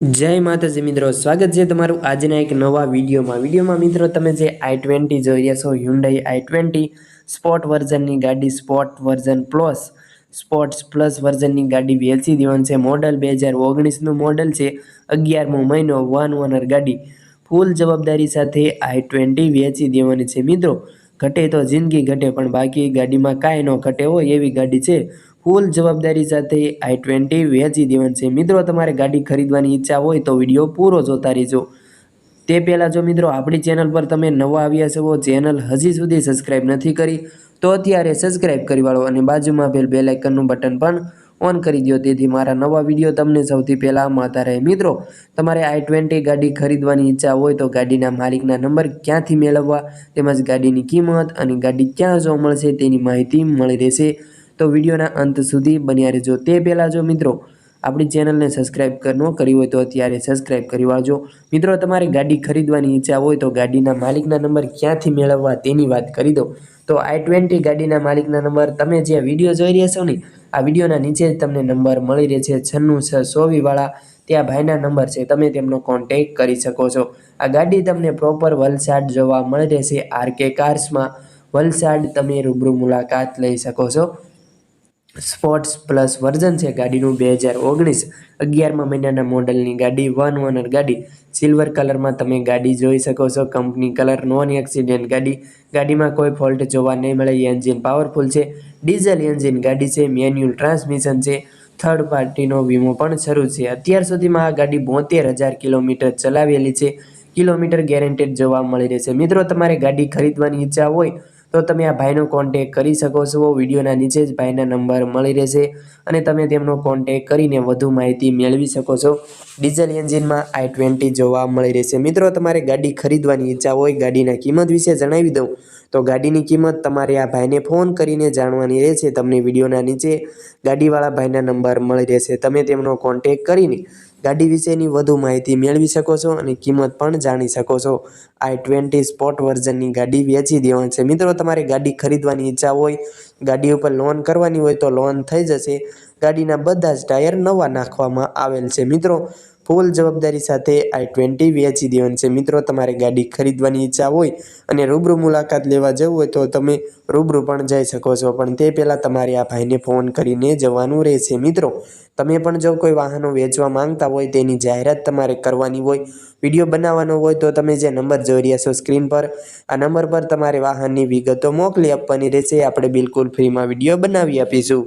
જય માતાજી મિત્રો, સ્વાગત છે તમારું આજના એક નવા વિડીયોમાં. વિડીયોમાં મિત્રો તમે જે આઈ ટ્વેન્ટી જોઈ રહ્યા છો હ્યુન્ડાઈ આઈ ટ્વેન્ટી સ્પોર્ટ વર્ઝનની ગાડી sport version plus sports plus વર્ઝનની ગાડી વેચી દેવાનું છે. મોડલ બે હજાર ઓગણીસનું મોડલ છે. અગિયારમો મહિનો વન ઓનર ગાડી. ફૂલ જવાબદારી સાથે આઈ ટ્વેન્ટી વેચી દેવાની છે. મિત્રો, ઘટે તો જિંદગી ઘટે, પણ બાકી ગાડીમાં કાંઈ ન ઘટે હોય એવી ગાડી છે. ફૂલ જવાબદારી સાથે આઈ ટ્વેન્ટી વેચી દેવાની છે. મિત્રો, તમારે ગાડી ખરીદવાની ઈચ્છા હોય તો વીડિયો પૂરો જોતા રહેજો. તે પહેલાં જો મિત્રો, આપણી ચેનલ પર તમે નવા આવ્યા છો, ચેનલ હજી સુધી સબસ્ક્રાઈબ નથી કરી, તો અત્યારે સબસ્ક્રાઈબ કરી વાળો અને બાજુમાં બેલ બેલ આઇકનનું બટન પણ ઓન કરી દો તેથી મારા નવા વીડિયો તમને સૌથી પહેલાં મળતા રહે. મિત્રો, તમારે આઈ ટ્વેન્ટી ગાડી ખરીદવાની ઈચ્છા હોય તો ગાડીના માલિકના નંબર ક્યાંથી મેળવવા, તેમજ ગાડીની કિંમત અને ગાડી ક્યાં જોવા મળશે તેની માહિતી મળી રહેશે. તો વિડીયોના અંત સુધી બન્યા રહેજો. તે પહેલાં જો મિત્રો, આપણી ચેનલને સબસ્ક્રાઈબ ન કરી હોય તો અત્યારે સબસ્ક્રાઈબ કરી વાળજો. મિત્રો, તમારે ગાડી ખરીદવાની ઈચ્છા હોય તો ગાડીના માલિકના નંબર ક્યાંથી મેળવવા તેની વાત કરી દો તો આઈ ટ્વેન્ટી ગાડીના માલિકના નંબર તમે જે વીડિયો જોઈ રહ્યા છો ને, આ વિડીયોના નીચે જ તમને નંબર મળી રહે છે છન્નું છ સોવીવાળા ત્યાં ભાઈના નંબર છે, તમે તેમનો કોન્ટેક કરી શકો છો. આ ગાડી તમને પ્રોપર વલસાડ જોવા મળી રહેશે. આરકે કાર્સમાં વલસાડ તમે રૂબરૂ મુલાકાત લઈ શકો છો. સ્પોર્ટ્સ પ્લસ વર્ઝન છે. ગાડીનું બે હજાર ઓગણીસ અગિયારમા મહિનાના મોડલની ગાડી વન ઓનર ગાડી. સિલ્વર કલરમાં તમે ગાડી જોઈ શકો છો. કંપની કલર નોન એક્સિડન્ટ ગાડી. ગાડીમાં કોઈ ફોલ્ટ જોવા નહીં મળે. એન્જિન પાવરફુલ છે. ડીઝલ એન્જિન ગાડી છે. મેન્યુઅલ ટ્રાન્સમિશન છે. થર્ડ પાર્ટીનો વીમો પણ શરૂ છે. અત્યાર સુધીમાં આ ગાડી બોતેર હજાર કિલોમીટર ચલાવેલી છે. કિલોમીટર ગેરેન્ટેડ જોવા મળી રહેશે. મિત્રો, તમારે ગાડી ખરીદવાની ઈચ્છા હોય તો તમે આ ભાઈનો કોન્ટેક કરી શકો છો. વિડીયોના નીચે જ ભાઈના નંબર મળી રહેશે અને તમે તેમનો કોન્ટેક કરીને વધુ માહિતી મેળવી શકો છો. ડીઝલ એન્જિનમાં આઈ ટ્વેન્ટી જોવા મળી રહેશે. મિત્રો, તમારે ગાડી ખરીદવાની ઈચ્છા હોય, ગાડીના કિંમત વિશે જણાવી દઉં. તો ગાડીની કિંમત તમારે આ ભાઈને ફોન કરીને જાણવાની રહેશે. તમને વિડીયોના નીચે ગાડીવાળા ભાઈના નંબર મળી રહેશે. તમે તેમનો કોન્ટેક કરીને ગાડી વિશેની વધુ માહિતી મેળવી શકો છો અને કિંમત પણ જાણી શકો છો. આઈ ટ્વેન્ટી સ્પોર્ટ વર્ઝનની ગાડી વેચી દેવાની છે. મિત્રો, તમારે ગાડી ખરીદવાની ઈચ્છા હોય, ગાડી ઉપર લોન કરવાની હોય તો લોન થઈ જશે. ગાડીના બધા જ ટાયર નવા નાખવામાં આવેલ છે. મિત્રો ફૂલ જવાબદારી સાથે આઈ ટ્વેન્ટી વેચી દેવાની છે. મિત્રો, તમારે ગાડી ખરીદવાની ઈચ્છા હોય અને રૂબરૂ મુલાકાત લેવા જવું હોય તો તમે રૂબરૂ પણ જઈ શકો છો. પણ તે પહેલાં તમારે આ ભાઈને ફોન કરીને જવાનું રહેશે. મિત્રો, તમે પણ જો કોઈ વાહનો વેચવા માંગતા હોય તેની જાહેરાત તમારે કરવાની હોય, વીડિયો બનાવવાનો હોય, તો તમે જે નંબર જોઈ રહ્યા છો સ્ક્રીન પર, આ નંબર પર તમારે વાહનની વિગતો મોકલી આપવાની રહેશે. આપણે બિલકુલ ફ્રીમાં વીડિયો બનાવી આપીશું.